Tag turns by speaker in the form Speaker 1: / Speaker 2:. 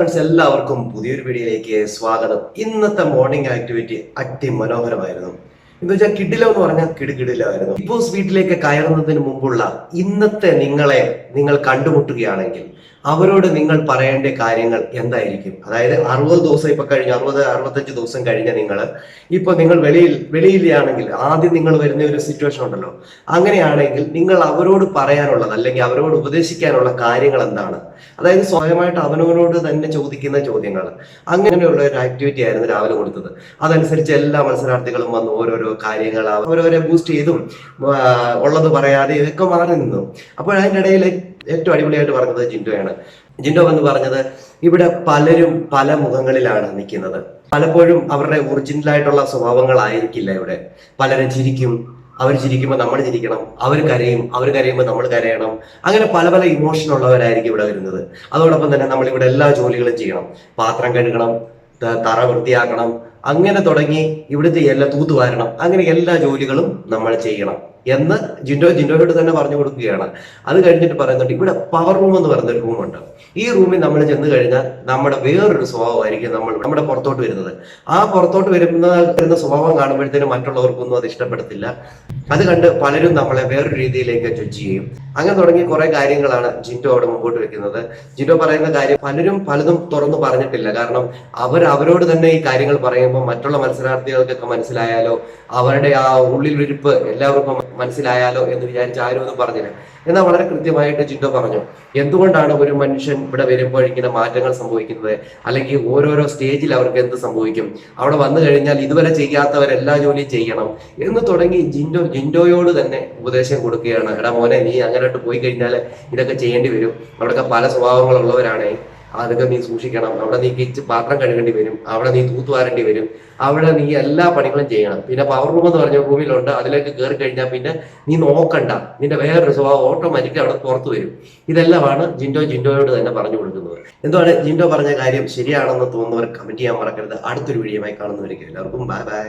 Speaker 1: Friends എല്ലാവർക്കും പുതിയൊരു വീഡിയോയിലേക്ക് സ്വാഗതം. ഇന്നത്തെ മോർണിംഗ് ആക്ടിവിറ്റി അതിമനോഹരമായിരുന്നു എന്ന് വെച്ചാൽ കിടിലോ എന്ന് പറഞ്ഞാൽ കിടുകിടിലായിരുന്നു. ഇപ്പോ വീട്ടിലേക്ക് കയറുന്നതിന് മുമ്പുള്ള ഇന്നത്തെ നിങ്ങളെ നിങ്ങൾ കണ്ടുമുട്ടുകയാണെങ്കിൽ അവരോട് നിങ്ങൾ പറയേണ്ട കാര്യങ്ങൾ എന്തായിരിക്കും? അതായത് അറുപത് ദിവസം ഇപ്പൊ കഴിഞ്ഞ അറുപത് അറുപത്തഞ്ച് ദിവസം കഴിഞ്ഞ നിങ്ങൾ ഇപ്പൊ നിങ്ങൾ വെളിയിൽ വെളിയിലാണെങ്കിൽ ആദ്യം നിങ്ങൾ വരുന്ന ഒരു സിറ്റുവേഷൻ ഉണ്ടല്ലോ. അങ്ങനെയാണെങ്കിൽ നിങ്ങൾ അവരോട് പറയാനുള്ളത് അല്ലെങ്കിൽ അവരോട് ഉപദേശിക്കാനുള്ള കാര്യങ്ങൾ എന്താണ്? അതായത് സ്വയമായിട്ട് അവനവനോട് തന്നെ ചോദിക്കുന്ന ചോദ്യങ്ങൾ അങ്ങനെയുള്ള ഒരു ആക്ടിവിറ്റി ആയിരുന്നു രാവിലെ കൊടുത്തത്. അതനുസരിച്ച് എല്ലാ മത്സരാർത്ഥികളും വന്ന് ഓരോരോ കാര്യങ്ങൾ അവരവരെ ബൂസ്റ്റ് ചെയ്തും ഉള്ളത് പറയാതെ ഇതൊക്കെ മാറി നിന്നു. അപ്പോൾ അതിന്റെ ഇടയിൽ ഏറ്റവും അടിപൊളിയായിട്ട് പറഞ്ഞത് ജിൻഡോയാണ്. ജിൻഡോ എന്ന് പറഞ്ഞത് ഇവിടെ പലരും പല മുഖങ്ങളിലാണ് നിൽക്കുന്നത്. പലപ്പോഴും അവരുടെ ഒറിജിനലായിട്ടുള്ള സ്വഭാവങ്ങളായിരിക്കില്ല ഇവിടെ. പലരും ചിരിക്കും അവർ ചിരിക്കുമ്പോൾ നമ്മൾ ചിരിക്കണം അവർ കരയും അവർ കരയുമ്പോൾ നമ്മൾ കരയണം. അങ്ങനെ പല പല ഇമോഷൻ ഉള്ളവരായിരിക്കും ഇവിടെ വരുന്നത്. അതോടൊപ്പം തന്നെ നമ്മൾ ഇവിടെ എല്ലാ ജോലികളും ചെയ്യണം. പാത്രം കഴുകണം തറ വൃത്തിയാക്കണം അങ്ങനെ തുടങ്ങി ഇവിടുത്തെ എല്ലാ തൂത്തുവാരണം അങ്ങനെ എല്ലാ ജോലികളും നമ്മൾ ചെയ്യണം. എന്ന് ജിൻഡോ ജിൻഡോയോട് തന്നെ പറഞ്ഞു കൊടുക്കുകയാണ്. അത് കഴിഞ്ഞിട്ട് പറയുന്നുണ്ട് ഇവിടെ പവർ റൂം എന്ന് പറയുന്ന ഒരു റൂമുണ്ട് ഈ റൂമിൽ നമ്മൾ ചെന്ന് കഴിഞ്ഞാൽ നമ്മുടെ വേറൊരു സ്വഭാവമായിരിക്കും നമ്മൾ നമ്മുടെ പുറത്തോട്ട് വരുന്നത്. ആ പുറത്തോട്ട് വരുന്ന വരുന്ന സ്വഭാവം കാണുമ്പോഴത്തേനും മറ്റുള്ളവർക്കൊന്നും അത് ഇഷ്ടപ്പെടത്തില്ല. അത് കണ്ട് പലരും നമ്മളെ വേറൊരു രീതിയിലേക്ക് ജഡ്ജ് ചെയ്യും. അങ്ങനെ തുടങ്ങി കുറെ കാര്യങ്ങളാണ് ജിൻഡോ അവിടെ മുമ്പോട്ട് വെക്കുന്നത്. ജിൻഡോ പറയുന്ന കാര്യം പലരും പലതും തുറന്നു പറഞ്ഞിട്ടില്ല. കാരണം അവർ അവരോട് തന്നെ ഈ കാര്യങ്ങൾ പറയുമ്പോൾ മറ്റുള്ള മത്സരാർത്ഥികൾക്കൊക്കെ മനസ്സിലായാലോ അവരുടെ ആ ഉള്ളിലിരിപ്പ് എല്ലാവർക്കും മനസ്സിലായാലോ എന്ന് വിചാരിച്ച് ആരും ഒന്നും പറഞ്ഞില്ല. എന്നാൽ വളരെ കൃത്യമായിട്ട് ജിൻഡോ പറഞ്ഞു എന്തുകൊണ്ടാണ് ഒരു മനുഷ്യൻ ഇവിടെ വരുമ്പോൾ ഇങ്ങനെ മാറ്റങ്ങൾ സംഭവിക്കുന്നത്? അല്ലെങ്കിൽ ഓരോരോ സ്റ്റേജിൽ അവർക്ക് എന്ത് സംഭവിക്കും? അവിടെ വന്നു കഴിഞ്ഞാൽ ഇതുവരെ ചെയ്യാത്തവർ എല്ലാ ജോലിയും ചെയ്യണം. എന്ന് തുടങ്ങി ജിൻഡോ ജിൻഡോയോട് തന്നെ ഉപദേശം കൊടുക്കുകയാണ്. എടാ മോനെ നീ അങ്ങനെ പോയി കഴിഞ്ഞാൽ ഇതൊക്കെ ചെയ്യേണ്ടി വരും. അവിടെയൊക്കെ പല സ്വഭാവങ്ങളുള്ളവരാണ്. അതൊക്കെ നീ സൂക്ഷിക്കണം. അവിടെ നീ കിച്ച് പാത്രം കഴുകേണ്ടി വരും. അവിടെ നീ തൂത്തുവാരേണ്ടി വരും. അവിടെ നീ എല്ലാ പണികളും ചെയ്യണം. പിന്നെ പവർ റൂം എന്ന് പറഞ്ഞ റൂമിലുണ്ട് അതിലേക്ക് കയറി കഴിഞ്ഞാൽ പിന്നെ നീ നോക്കണ്ട. നിന്റെ വേറൊരു സ്വഭാവം ഓട്ടോമാറ്റിക് അവിടെ പുറത്തു വരും. ഇതെല്ലാമാണ് ജിൻഡോ ജിൻഡോയോട് തന്നെ പറഞ്ഞു കൊടുക്കുന്നത്. എന്താണ് ജിൻഡോ പറഞ്ഞ കാര്യം ശരിയാണെന്ന് തോന്നുന്നവർ കമന്റ് ചെയ്യാൻ മറക്കരുത്. അടുത്തൊരു ആയി കാണുന്നവരേക്കും എല്ലാവർക്കും. Bye bye